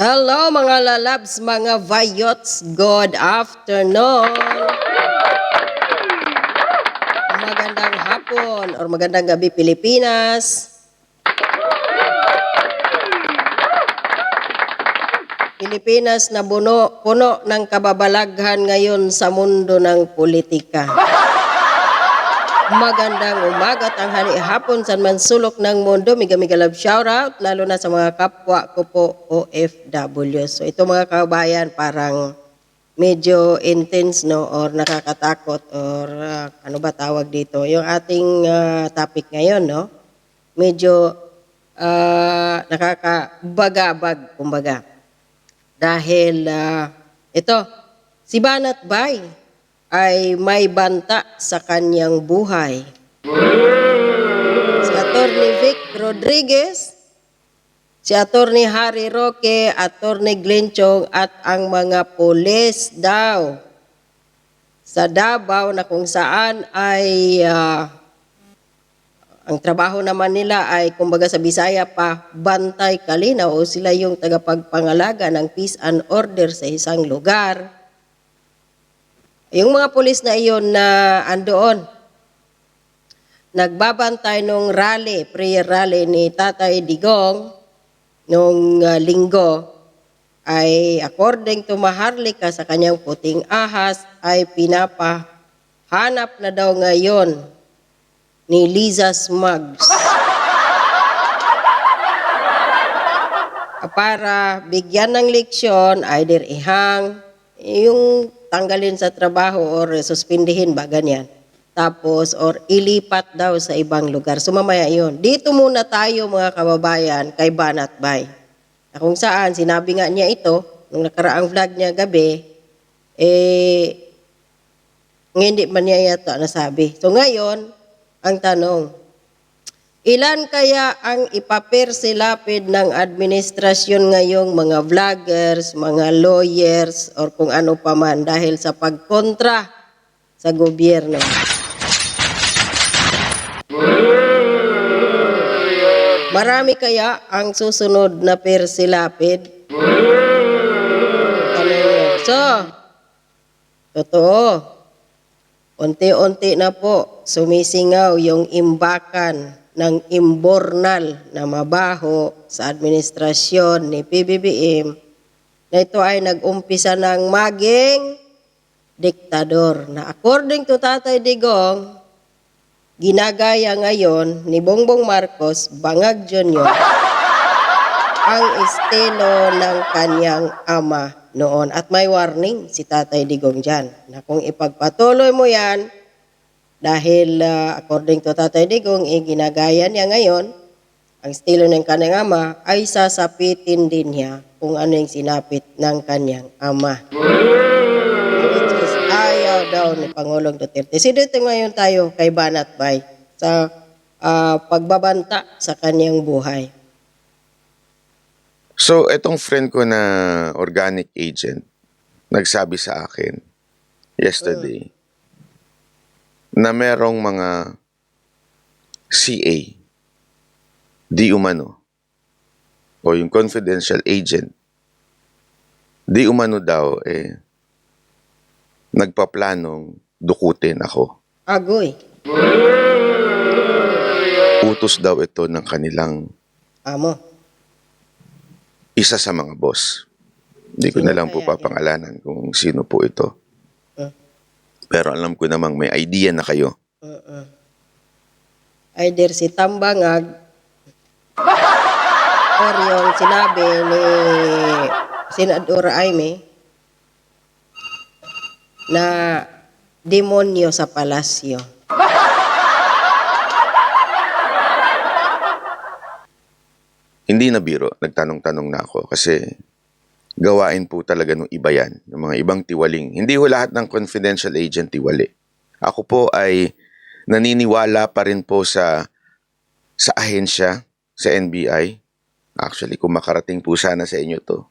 Hello mga lalabs, mga vayots, good afternoon. Magandang hapon or magandang gabi Pilipinas. Pilipinas na buno, puno ng kababalaghan ngayon sa mundo ng politika. Magandang umaga, tanghali, hapon, sa man sulok ng mundo. Miga miga love shoutout, lalo na sa mga kapwa ko po OFW. So ito mga kabayan, parang medyo intense no or nakakatakot or ah, ano ba tawag dito. Yung ating ah, topic ngayon no, medyo ah, nakakabagabag kumbaga. Dahil ah, ito, si Banat Bay ay may banta sa kanyang buhay. Si Attorney Vic Rodriguez, si Attorney Harry Roque, Attorney Glenn Chong at ang mga pulis daw sa Davao na kung saan ay ah, ang trabaho naman nila ay kumbaga sa Bisaya pa bantay kalinaw o sila yung tagapagpangalaga ng peace and order sa isang lugar. Yung mga pulis na iyon na andoon, nagbabantay nung rally, prayer rally ni Tatay Digong nung uh, linggo, ay according to Maharlika sa kanyang puting ahas, ay pinapahanap na daw ngayon ni Liza Smugs. para bigyan ng leksyon, either ihang, yung tanggalin sa trabaho or suspindihin ba, ganyan. Tapos, or ilipat daw sa ibang lugar. So, mamaya. Dito muna tayo mga kababayan kay Banat Bay. Kung saan, sinabi nga niya ito, nung nakaraang vlog niya gabi, eh, hindi man niya yata nasabi. So ngayon, ang tanong, ilan kaya ang ipapersilapid ng administrasyon ngayong mga vloggers, mga lawyers, or kung ano pa man dahil sa pagkontra sa gobyerno? Marami kaya ang susunod na persilapid? Tanong niya. So, totoo. Unti-unti na po sumisingaw yung imbakan ng imbornal na mabaho sa administrasyon ni PBBM na ito ay nag-umpisa ng maging diktador na according to Tatay Digong, ginagaya ngayon ni Bongbong Marcos, Bangag Jr., ang estilo ng kanyang ama noon. At may warning si Tatay Digong dyan na kung ipagpatuloy mo yan, dahil ah, according to Tatay Digong, eh, ginagaya niya ngayon, ang estilo ng kanyang ama ay sasapitin din niya kung ano yung sinapit ng kanyang ama. Which is ayaw daw ni Pangulong Duterte. So ngayon tayo kay Banat Bay sa ah, pagbabanta sa kanyang buhay. So, etong friend ko na organic agent, nagsabi sa akin yesterday na merong mga CA, di umano, o yung confidential agent, di umano daw, eh, nagpaplanong dukutin ako. Agoy, Utos daw ito ng kanilang amo. isa sa mga boss. Hindi ko Sino na lang po kaya yun? papangalanan kung sino po ito. Pero alam ko namang may idea na kayo. Uh-uh. Either si Tambangag or yung sinabi ni Senador Aime na demonyo sa palasyo. Hindi na biro, nagtanong-tanong na ako kasi gawain po talaga ng iba yan, ng mga ibang tiwaling. Hindi ho lahat ng confidential agent tiwali. Ako po ay naniniwala pa rin po sa sa ahensya, sa NBI. Actually, kung makarating po sana sa inyo to,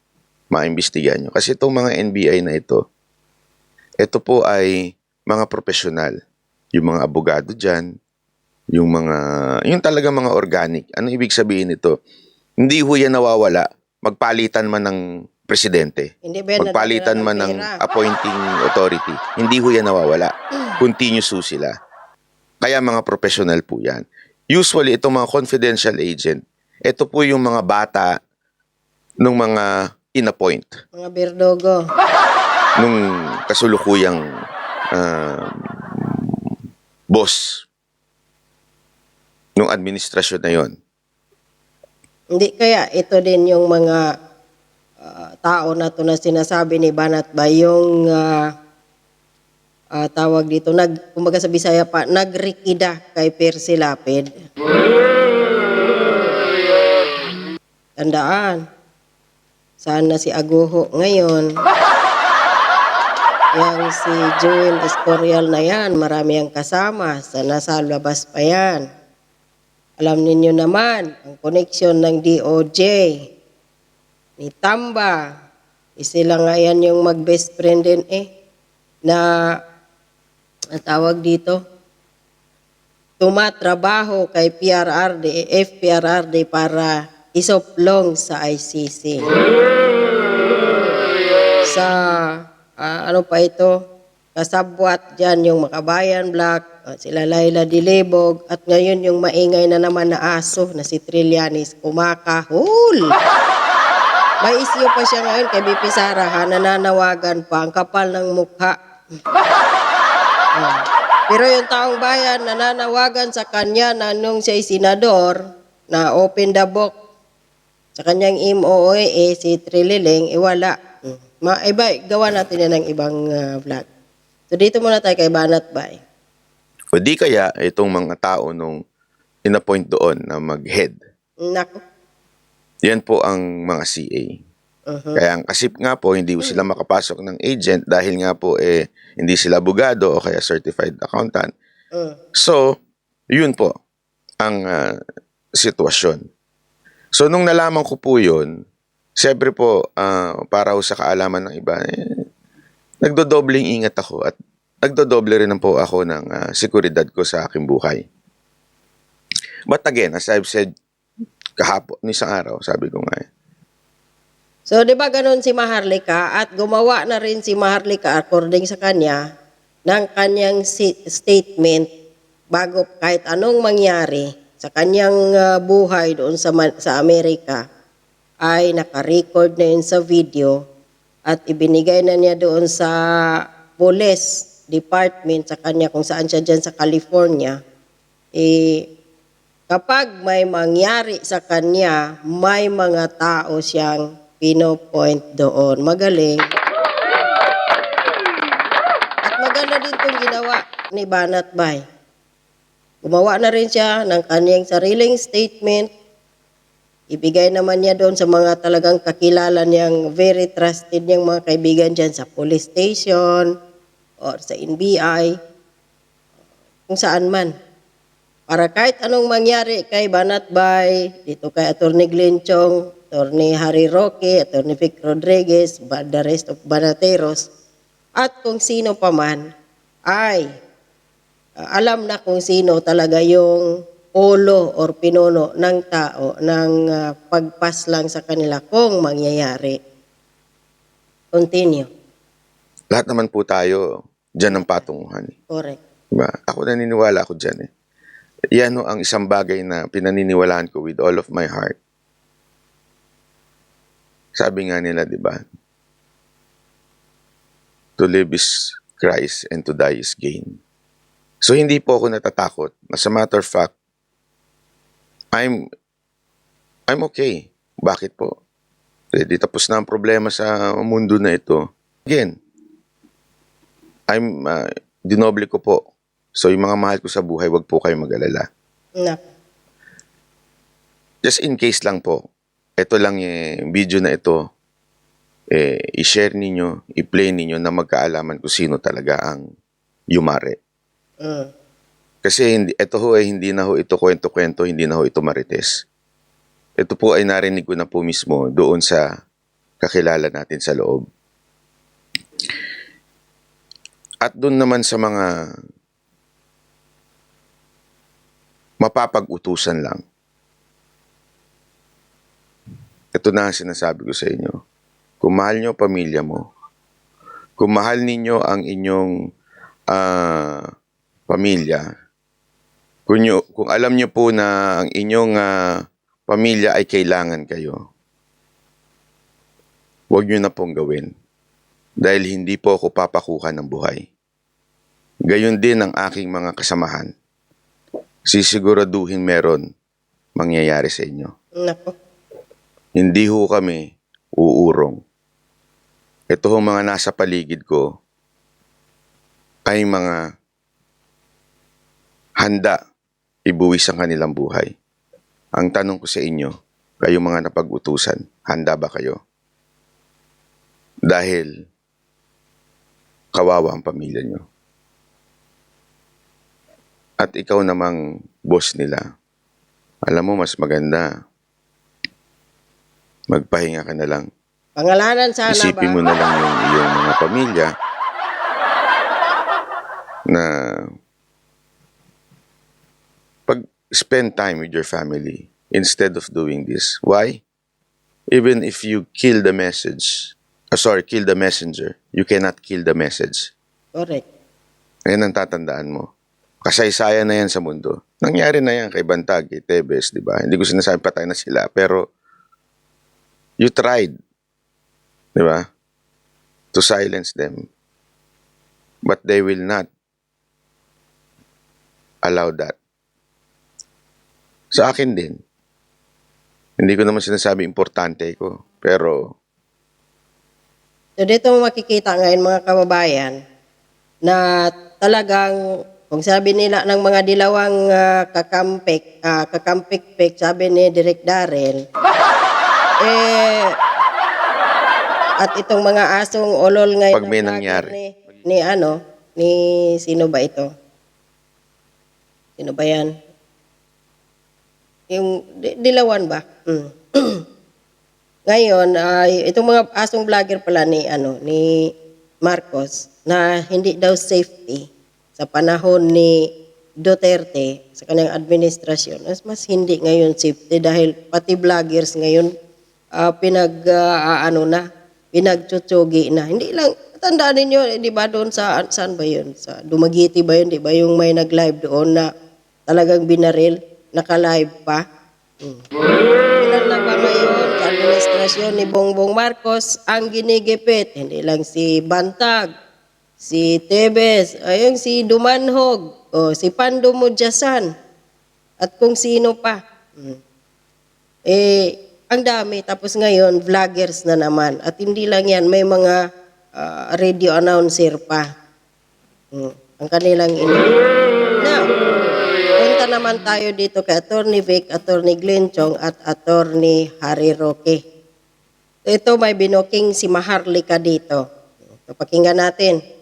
maimbestigahan nyo. Kasi itong mga NBI na ito, ito po ay mga profesional. Yung mga abogado dyan, yung mga, yung talaga mga organic. Ano ibig sabihin nito? Hindi ho yan nawawala magpalitan man ng presidente, Hindi ba yan magpalitan man ng pera? appointing authority, hindi ho yan nawawala. Continuous ho sila. Kaya mga professional po yan. Usually, itong mga confidential agent, ito po yung mga bata nung mga inappoint Mga birdogo. nung kasulukuyang um, boss nung administrasyon na yon. Hindi kaya ito din yung mga ah, tao na to na sinasabi ni Banat ba yung ah, ah, tawag dito nag kumbaga sa Bisaya pa nagrikida kay Percy Lapid. Tandaan. Saan na si Aguho ngayon? Yang si Joel Escorial na yan, marami ang kasama. Sa nasa labas pa yan. Alam ninyo naman, ang koneksyon ng DOJ, ni Tamba, eh, sila nga yan yung mag-best friend din eh, na, ang tawag dito, tumatrabaho kay PRRD, eh, FPRRD para isoplong sa ICC. Sa, ah, ano pa ito, kasabwat dyan yung Makabayan Black, ah, sila Laila Dilibog, at ngayon yung maingay na naman na aso na si Trillanes kumakahul. May isyo pa siya ngayon kay BP Sara ha, nananawagan pa, ang kapal ng mukha. Ah. Pero yung taong bayan nananawagan sa kanya na nung siya'y senador na open the book sa kanyang MOA eh, si Trililing, eh wala. Hmm. Ma, iba, gawa natin yan ng ibang ah, vlog. So dito muna tayo kay Banat Bay. O di kaya itong mga tao nung inappoint doon na mag-head. Nako. Yan po ang mga CA. Mhm. Kaya ang kasip nga po, hindi po sila makapasok ng agent dahil nga po eh, hindi sila abogado o kaya certified accountant. Mm. So, yun po ang ah, sitwasyon. So, nung nalaman ko po yun, siyempre po, ah, para sa kaalaman ng iba, eh, nagdodobling ingat ako at nagdodoble rin po ako ng ah, seguridad ko sa aking buhay. But again, as I've said kahapon, isang araw, sabi ko nga eh, So, di ba ganun si Maharlika? At gumawa na rin si Maharlika according sa kanya ng kanyang statement bago kahit anong mangyari sa kanyang ah, buhay doon sa, sa Amerika ay nakarecord na yun sa video at ibinigay na niya doon sa police department sa kanya kung saan siya dyan sa California. Eh, kapag may mangyari sa kanya, may mga tao siyang pinopoint doon. Magaling. At maganda din itong ginawa ni Banat Bay. Gumawa na rin siya ng kanyang sariling statement. Ibigay naman niya doon sa mga talagang kakilala niyang very trusted niyang mga kaibigan dyan sa police station or sa NBI, kung saan man para kahit anong mangyari kay Banat Bay, dito kay Atty. Glenn Chong, Atty. Harry Roque, Atty. Vic Rodriguez, the rest of Banateros, at kung sino pa man, ay uh, alam na kung sino talaga yung ulo or pinuno ng tao ng uh, pagpas lang sa kanila kung mangyayari. Continue. lahat naman po tayo dyan ng patunguhan. Correct. Diba? Ako naniniwala ako dyan eh. Yan ho ang isang bagay na pinaniniwalaan ko with all of my heart. Sabi nga nila, di ba? To live is Christ and to die is gain. So hindi po ako natatakot. As a matter of fact, I'm I'm okay. Bakit po? Eh, di tapos na ang problema sa mundo na ito. Again, I'm uh, dinoble ko po. So yung mga mahal ko sa buhay, wag po kayo mag-alala. Na. Just in case lang po, ito lang yung video na ito, eh, i-share ninyo, i-play ninyo na magkaalaman kung sino talaga ang yumare. Mm. Kasi hindi, ito ho ay hindi na ho ito kwento-kwento, hindi na ho ito marites. Ito po ay narinig ko na po mismo doon sa kakilala natin sa loob. At doon naman sa mga mapapag-utusan lang. ito na ang sinasabi ko sa inyo. Kung mahal nyo pamilya mo, kung mahal ninyo ang inyong ah, pamilya, kung, nyo, kung alam nyo po na ang inyong ah, pamilya ay kailangan kayo, huwag nyo na pong gawin. Dahil hindi po ako papakuha ng buhay. Gayon din ang aking mga kasamahan. Sisiguraduhin meron mangyayari sa inyo. Nako. Hindi ho kami uurong. Ito ho mga nasa paligid ko ay mga handa ibuwis ang kanilang buhay. Ang tanong ko sa inyo, kayo mga napag-utusan, handa ba kayo? Dahil kawawa ang pamilya nyo. At ikaw namang boss nila, alam mo mas maganda magpahinga ka na lang. Pangalanan sana Isipin ba? mo na lang yung iyong mga pamilya na pag spend time with your family instead of doing this. Why? Even if you kill the message, uh, sorry, kill the messenger, you cannot kill the message. Correct. Ayan ang tatandaan mo. Kasaysayan na yan sa mundo. Nangyari na yan kay Bantag, kay Tebes, di ba? Hindi ko sinasabi patay na sila, pero you tried, di ba? To silence them. But they will not allow that. Sa akin din. Hindi ko naman sinasabi importante ko. Pero So dito mo makikita ngayon mga kababayan na talagang kung sabi nila ng mga dilawang ah, kakampik, ah, kakampik-pik, sabi ni Direk Darrell, eh, at itong mga asong olol ngayon Pag may nangyari. ni, ni ano, ni sino ba ito? Sino ba yan? Yung di- dilawan ba? Mm. Ngayon, ay itong mga asong vlogger pala ni ano ni Marcos na hindi daw safety sa panahon ni Duterte sa kanyang administrasyon. Mas, mas hindi ngayon safety dahil pati vloggers ngayon ah, pinag ah, ano na pinagtsutsugi na. Hindi lang tandaan ninyo, di ba doon sa saan ba 'yun? Sa Dumaguete ba 'yun? Di ba yung may nag-live doon na talagang binaril, naka-live pa? Hmm. Ba ngayon administrasyon ni Bongbong Marcos ang ginigipit? Hindi lang si Bantag, si Tebes, ayun si Dumanhog, o si Pando Mudyasan, at kung sino pa. Hmm. Eh, ang dami. Tapos ngayon, vloggers na naman. At hindi lang yan, may mga ah, radio announcer pa. Hmm. Ang kanilang ino. Now, punta naman tayo dito kay Attorney Vic, Attorney Glenn Chong at Attorney Harry Roque. Ito may binoking si Maharlika dito. So, pakinggan natin.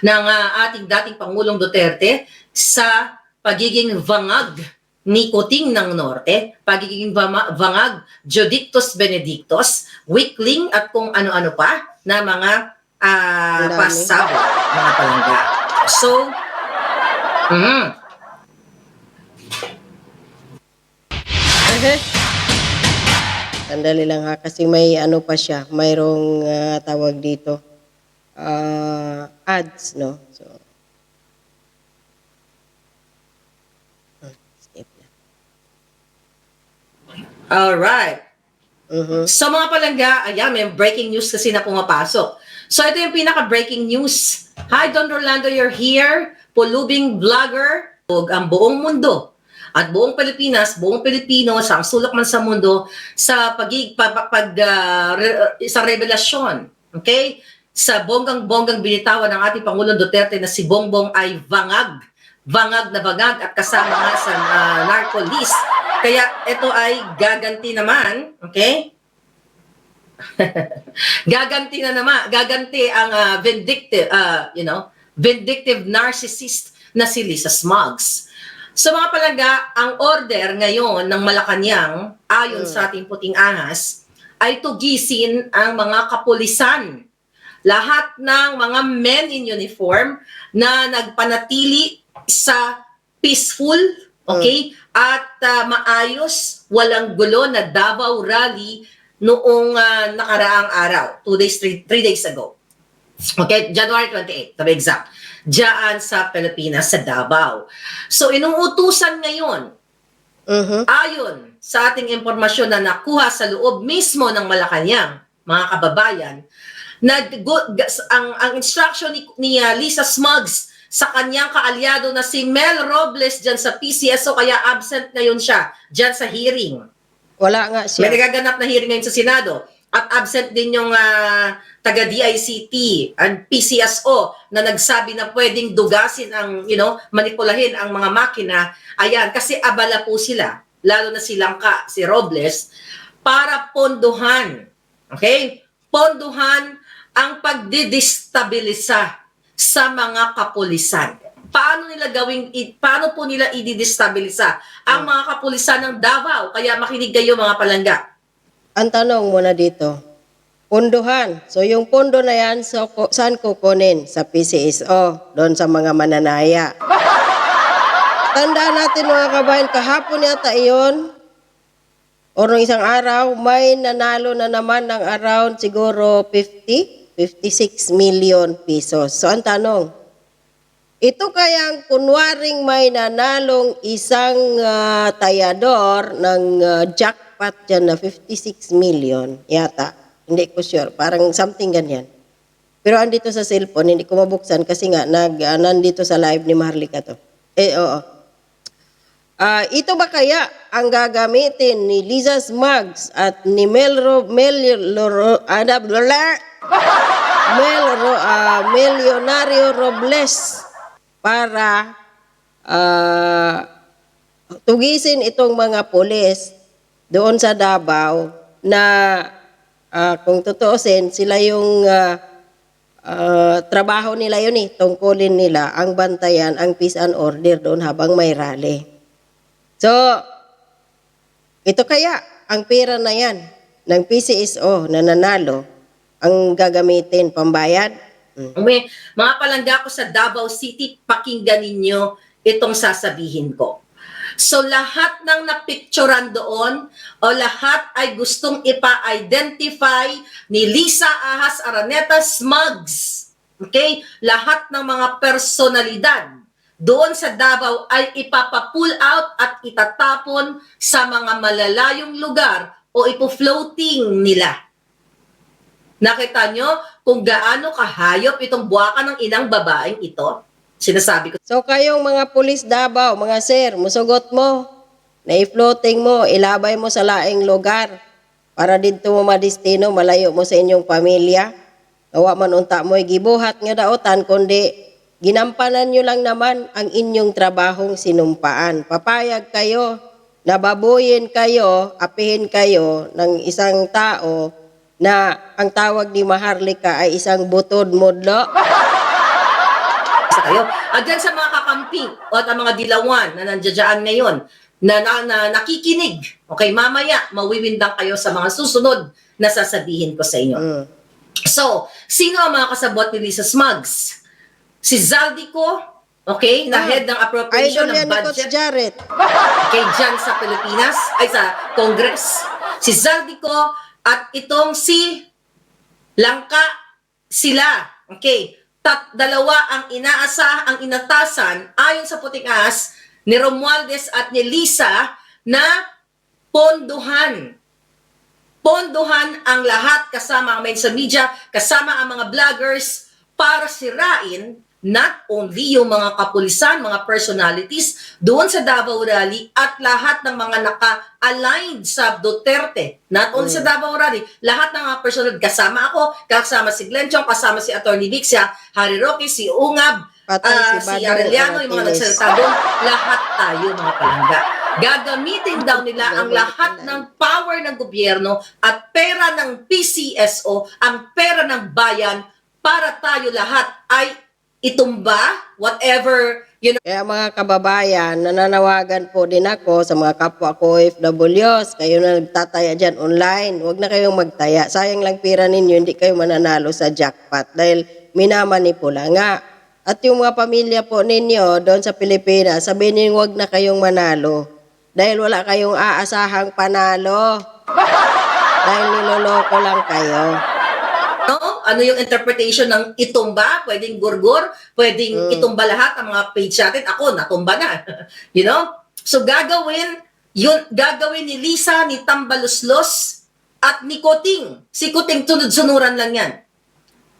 Ng ah, ating dating Pangulong Duterte sa pagiging vangag ni Kuting ng Norte, pagiging vangag Judictus Benedictus, weakling at kung ano-ano pa na mga ah, Ang dami. pasabo, mga palangga. So, mm, Sandali lang ha, kasi may ano pa siya, mayroong ah, tawag dito, ah, ads, no? So, skip na. alright. Mhm. So mga palangga, ayan, may breaking news kasi na pumapasok. So ito yung pinaka-breaking news. Hi Don Rolando, you're here. Pulubing vlogger. Ug ang buong mundo at buong Pilipinas, buong Pilipino, sa ang sulok man sa mundo, sa pagig, pag, pag, ah, re- sa revelasyon. Okay? Sa bonggang-bonggang binitawan ng ating Pangulong Duterte na si Bongbong ay vangag. Vangag na vangag at kasama nga sa ah, narco list. Kaya ito ay gaganti naman, okay? gaganti na naman, gaganti ang ah, vindictive, ah, you know, vindictive narcissist na si Lisa Smugs. So mga palaga, ang order ngayon ng Malacanang, ayon sa ating puting ahas, ay tugisin ang mga kapulisan. Lahat ng mga men in uniform na nagpanatili sa peaceful, okay, at ah, maayos, walang gulo na Davao Rally noong ah, nakaraang araw, two days, three, three days ago. Okay, January 28, to be exact. Diyan sa Pilipinas, sa Davao. So, inuutusan ngayon, Mhm. ayon sa ating impormasyon na nakuha sa loob mismo ng Malacanang, mga kababayan, na go- ang, ang instruction ni, ni ah, Lisa Smugs sa kanyang kaalyado na si Mel Robles dyan sa PCSO, kaya absent ngayon siya dyan sa hearing. Wala nga May siya. nagaganap na hearing ngayon sa Senado. At absent din yung ah, taga-DICT and PCSO na nagsabi na pwedeng dugasin ang, you know, manipulahin ang mga makina. Ayan, kasi abala po sila, lalo na si Langka, si Robles, para ponduhan, okay? Ponduhan ang pagdidestabilisa sa mga kapulisan. Paano nila gawing, paano po nila ididestabilisa ang mga kapulisan ng Davao? Kaya makinig kayo mga palangga. Ang tanong muna dito, punduhan. So yung pundo na yan, so, ko- saan kukunin? Sa PCSO, doon sa mga mananaya. Tandaan natin mga kabayan, kahapon yata iyon, o nung isang araw, may nanalo na naman ng around siguro 50, 56 million pesos. So ang tanong, ito kayang kunwaring may nanalong isang ah, tayador ng ah, jackpot dyan na 56 million yata. Hindi ko sure. Parang something ganyan. Pero andito sa cellphone, hindi ko mabuksan kasi nga nag, ah, nandito sa live ni Maharlika to. Eh, oo. Ah, ito ba kaya ang gagamitin ni Liza Smugs at ni Melro, Mel, Loro, ano, Blah, Mel, Ro- ah, Melionario Robles para ah, tugisin itong mga pulis doon sa Davao na ah, kung tutuusin, sila yung ah, ah, trabaho nila yun eh, tungkulin nila ang bantayan, ang peace and order doon habang may rally. So, ito kaya, ang pera na yan ng PCSO na nanalo, ang gagamitin pambayad? Hmm. May, mga palangga ko sa Davao City, pakinggan ninyo itong sasabihin ko. So lahat ng napicturan doon o lahat ay gustong ipa-identify ni Lisa Ahas Araneta Smugs. Okay? Lahat ng mga personalidad doon sa Davao ay ipapa-pull out at itatapon sa mga malalayong lugar o ipo-floating nila. Nakita nyo kung gaano kahayop itong buwakan ng inang babaeng ito? Sinasabi ko So kayong mga pulis Davao, mga sir, musugot mo, na-floating mo, ilabay mo sa laing lugar para dito mo madistino, malayo mo sa inyong pamilya. Nawa man unta mo, gibuhat nga daotan, kundi ginampanan nyo lang naman ang inyong trabahong sinumpaan. Papayag kayo, nababuyin kayo, apihin kayo ng isang tao na ang tawag ni Maharlika ay isang butod mudlo. sa kayo. At dyan sa mga kakampi o at ang mga dilawan na nandiyadyaan ngayon na, na, na nakikinig, okay, mamaya mawiwindang kayo sa mga susunod na sasabihin ko sa inyo. Mm. So, sino ang mga kasabot ni Lisa Smugs? Si Zaldico, okay, na Ah, head ng appropriation Idol ng budget. Jarrett. okay, dyan sa Pilipinas, ay sa Congress. Si Zaldico at itong si Langka, sila, okay, tat dalawa ang inaasa, ang inatasan, ayon sa puting as, ni Romualdez at ni Lisa, na ponduhan. Ponduhan ang lahat kasama ang sa media, kasama ang mga vloggers para sirain not only yung mga kapulisan, mga personalities doon sa Davao Rally at lahat ng mga naka-aligned sa Duterte. Not only sa Davao Rally, lahat ng mga personal, kasama ako, kasama si Glenn Chong, kasama si Atty. Vixia, Harry Roque, si Ungab, ah, si si Badong Arellano, yung mga nagsalita doon, lahat tayo mga palangga. Gagamitin daw nila ang lahat ng power ng gobyerno at pera ng PCSO, ang pera ng bayan para tayo lahat ay itumba, whatever, you know, Kaya mga kababayan, nananawagan po din ako sa mga kapwa ko OFWs, kayo na nagtataya dyan online, huwag na kayong magtaya. Sayang lang pira ninyo, hindi kayo mananalo sa jackpot dahil minamanipula nga. At yung mga pamilya po ninyo doon sa Pilipinas, sabihin niyo huwag na kayong manalo dahil wala kayong aasahang panalo. Dahil niloloko lang kayo. No? Ano yung interpretation ng itumba? Pwedeng gurgur? Pwedeng Mm. itumba lahat ang mga page natin? Ako, natumba na. you know? So gagawin, yun, gagawin ni Lisa, ni Tambaluslos, at ni Kuting. Si Kuting sunod-sunuran lang yan.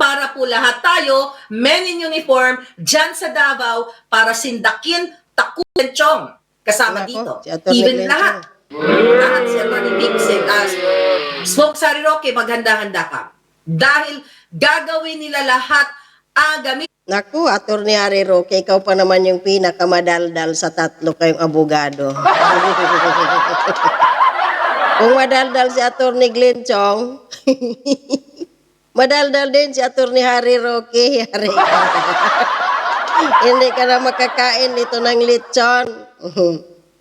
Para po lahat tayo, men in uniform, dyan sa Davao, para sindakin Takulen Chong. Kasama dito. Even lahat. Lahat si Atty. Vic, si uh, Smoke Sari Roque, maghanda-handa ka. Dahil gagawin nila lahat ang gamit Naku, Atty. Harry Roque, ikaw pa naman yung pinakamadaldal sa tatlo kayong abogado. Kung madaldal si Atty. Glenn Chong, madaldal din si Atty. Harry Roque. Harry. Hindi ka na makakain nito ng lechon.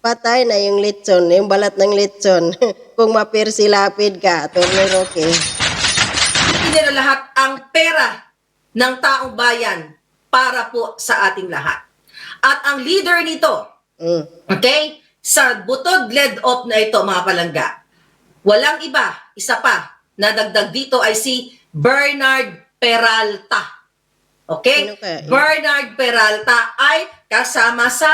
Patay na yung lechon, yung balat ng lechon. Kung mapirsilapid ka, Atty. Roque. Nila lahat ang pera ng taong bayan para po sa ating lahat. At ang leader nito, Mm. okay, sa butod lead off na ito mga palangga, walang iba, isa pa, na dagdag dito ay si Bernard Peralta. Okay? Yun? Bernard Peralta ay kasama sa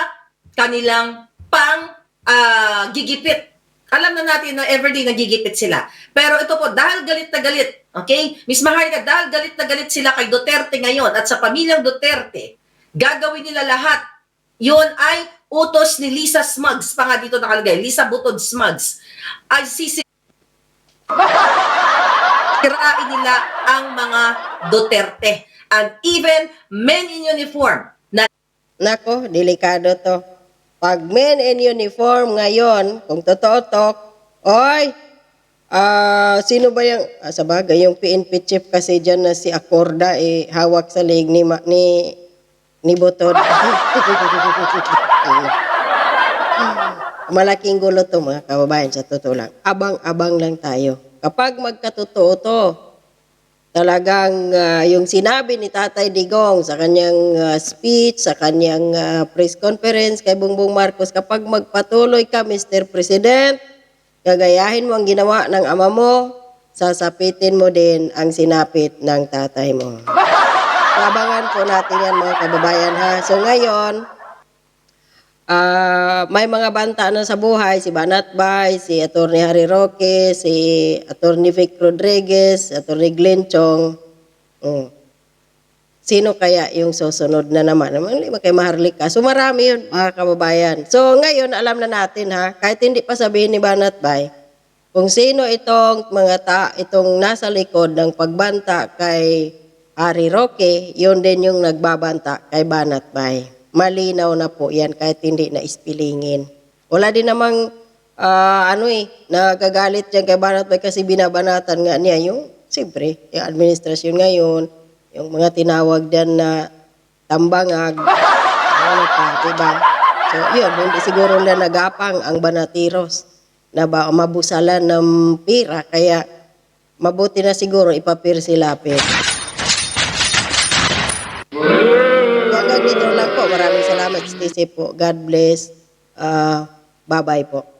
kanilang pang ah, gigipit. Alam na natin na everyday nagigipit sila. Pero ito po, dahil galit na galit, okay? Miss Maharlika, dahil galit na galit sila kay Duterte ngayon at sa pamilyang Duterte, gagawin nila lahat. Yun ay utos ni Lisa Smugs, pa nga dito nakalagay, Lisa Butod Smugs, ay sisi Kirain nila ang mga Duterte and even men in uniform na Nako, delikado to. Pag men in uniform ngayon, kung totoo to, oy, ah, sino ba yung, ah, sa bagay, yung PNP chief kasi dyan na si Acorda, eh, hawak sa leg ni, Ma- ni, ni Butod. Malaking gulo to mga kababayan sa totoo lang. Abang-abang lang tayo. Kapag magkatotoo to, talagang ah, yung sinabi ni Tatay Digong sa kanyang ah, speech, sa kanyang ah, press conference kay Bongbong Marcos, kapag magpatuloy ka, Mr. President, gagayahin mo ang ginawa ng ama mo, sasapitin mo din ang sinapit ng tatay mo. Abangan po natin yan mga kababayan ha. So ngayon, Ah, may mga banta na sa buhay, si Banat Bay, si Atty. Harry Roque, si Atty. Vic Rodriguez, Atty. Glenn Chong. Mm. Sino kaya yung susunod na naman? Naman, lima kay Maharlika. So marami yun, mga kababayan. So ngayon, alam na natin ha, kahit hindi pa sabihin ni Banat Bay, kung sino itong mga ta, itong nasa likod ng pagbanta kay Harry Roque, yun din yung nagbabanta kay Banat Bay. Malinaw na po yan kahit hindi na ispilingin. Wala din namang ah, ano eh, nagagalit dyan kay Banat Bay kasi binabanatan nga niya yung, siyempre, yung administrasyon ngayon, yung mga tinawag dyan na tambangag, ano pa, diba? So, yun, hindi siguro na nagapang ang banatiros na ba mabusalan ng pira, kaya mabuti na siguro ipapirsilapit. So, hanggang dito lang po. Maraming salamat. Safe po. God bless. Ah, bye-bye po.